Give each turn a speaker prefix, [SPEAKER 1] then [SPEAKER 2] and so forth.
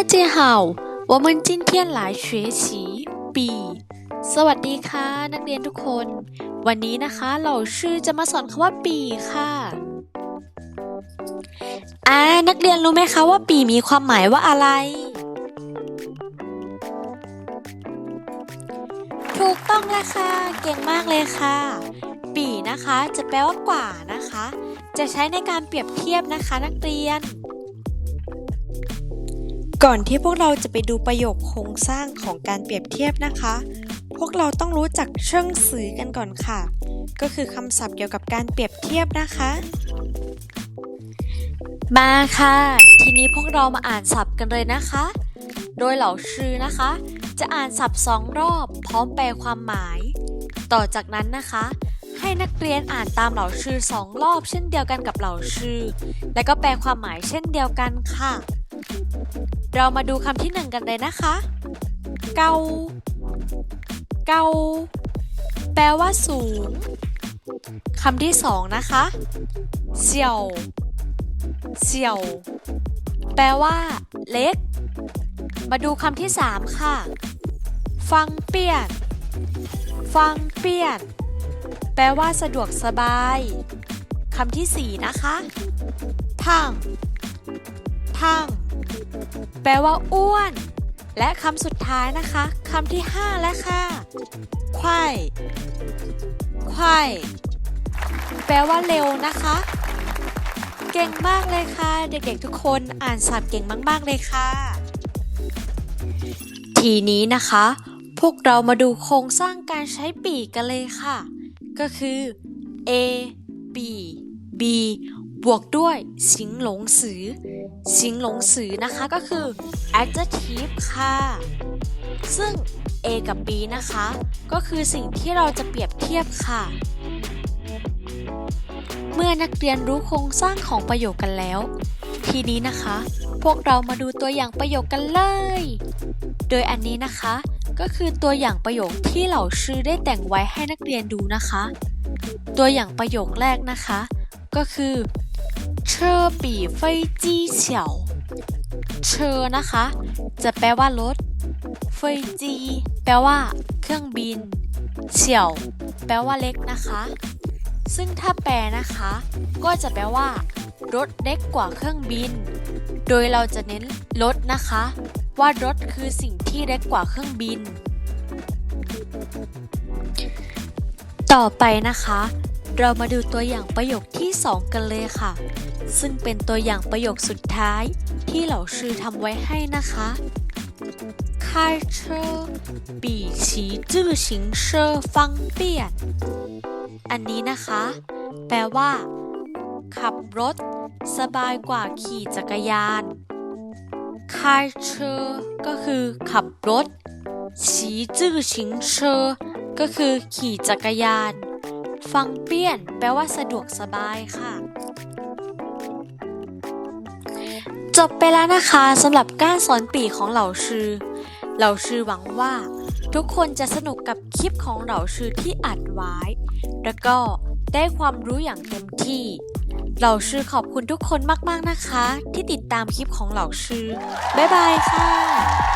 [SPEAKER 1] 大家好我们今天来学习ปีสวัสดีค่ะ นักเรียนทุกคน วันนี้นะคะเราชื่อจะมาสอนคำว่าปีค่ะอ่านักเรียนรู้ไหมคะว่าปีมีความหมายว่าอะไร ถูกต้องแล้วค่ะ เก่งมากเลยค่ะ ปีนะคะ จะแปลว่ากว่านะคะ จะใช้ในการเปรียบเทียบนะคะนักเรียน ก่อนที่พวกเราจะไปดูประโยคโครงสร้างของการเปรียบเทียบนะคะ พวกเราต้องรู้จักเชิงสื่อกันก่อนค่ะ ก็คือคำศัพท์เกี่ยวกับการเปรียบเทียบนะคะ มาค่ะ ทีนี้พวกเรามาอ่านศัพท์กันเลยนะคะ โดยเหล่าชื่อนะคะ จะอ่านศัพท์สองรอบ พร้อมแปลความหมาย ต่อจากนั้นนะคะ ให้นักเรียนอ่านตามเหล่าชื่อสองรอบ เช่นเดียวกันกับเหล่าชื่อ และก็แปลความหมายเช่นเดียวกันค่ะ เรามาดูคำที่หนึ่งกันเลยนะคะ เกา เกา แปลว่าสูง คำที่สองนะคะเสี่ยวเสี่ยว แปลว่า เล็ก มาดูคำที่สามค่ะ ฟังเปียน ฟังเปียน แปลว่าสะดวกสบาย คำที่สี่นะคะทัง ทั่งแปลว่าอ้วน และคำสุดท้ายนะคะคำที่ 5 แล้วค่ะควายควายแปลว่าเร็วนะคะ เก่งมากเลยค่ะ เด็กๆทุกคนอ่านศัพท์เก่งมากๆเลยค่ะ ทีนี้นะคะ พวกเรามาดูโครงสร้างการใช้ปีกกันเลยค่ะ ก็คือ A B B บวกด้วยสิงหลงสือ สิงหลงสือนะคะก็คือ adjective ค่ะ ซึ่ง A กับ B นะคะ ก็คือสิ่งที่เราจะเปรียบเทียบค่ะ เมื่อนักเรียนรู้โครงสร้างของประโยคกันแล้ว ทีนี้นะคะ พวกเรามาดูตัวอย่างประโยคกันเลย โดยอันนี้นะคะ ก็คือตัวอย่างประโยคที่เหล่าชื่อได้แต่งไว้ให้นักเรียนดูนะคะ ตัวอย่างประโยคแรกนะคะ ก็คือ เชอปีไฟจีเฉียวเชอนะคะ จะแปลว่ารถ เฟจีแปลว่า เครื่องบิน เฉียว แปลว่าเล็กนะคะ ซึ่งถ้าแปลนะคะ ก็จะแปลว่า รถเล็กกว่าเครื่องบิน โดยเราจะเน้นรถนะคะ ว่ารถคือสิ่งที่เล็กกว่าเครื่องบิน ต่อไปนะคะ เรามาดูตัวอย่างประโยคที่ 2 กันเลยค่ะ ซึ่งเป็นตัวอย่างประโยคสุดท้ายที่เหล่าชื่อทำไว้ให้นะคะ开车比骑自行车方便อันนี้นะคะ แปลว่า ขับรถ สบายกว่าขี่จักรยาน开车ก็คือ ขับรถ骑自行车ก็คือ ขี่จักรยาน ฟังเปี้ยน แปลว่าสะดวกสบายค่ะ จบไปแล้วนะคะสำหรับการสอนปีของเหล่าชื่อเหล่าชื่อหวังว่า ทุกคนจะสนุกกับคลิปของเหล่าชื่อที่อัดไว้ แล้วก็ได้ความรู้อย่างเต็มที่ เหล่าชื่อขอบคุณทุกคนมากๆนะคะ ที่ติดตามคลิปของเหล่าชื่อบ๊ายบายค่ะ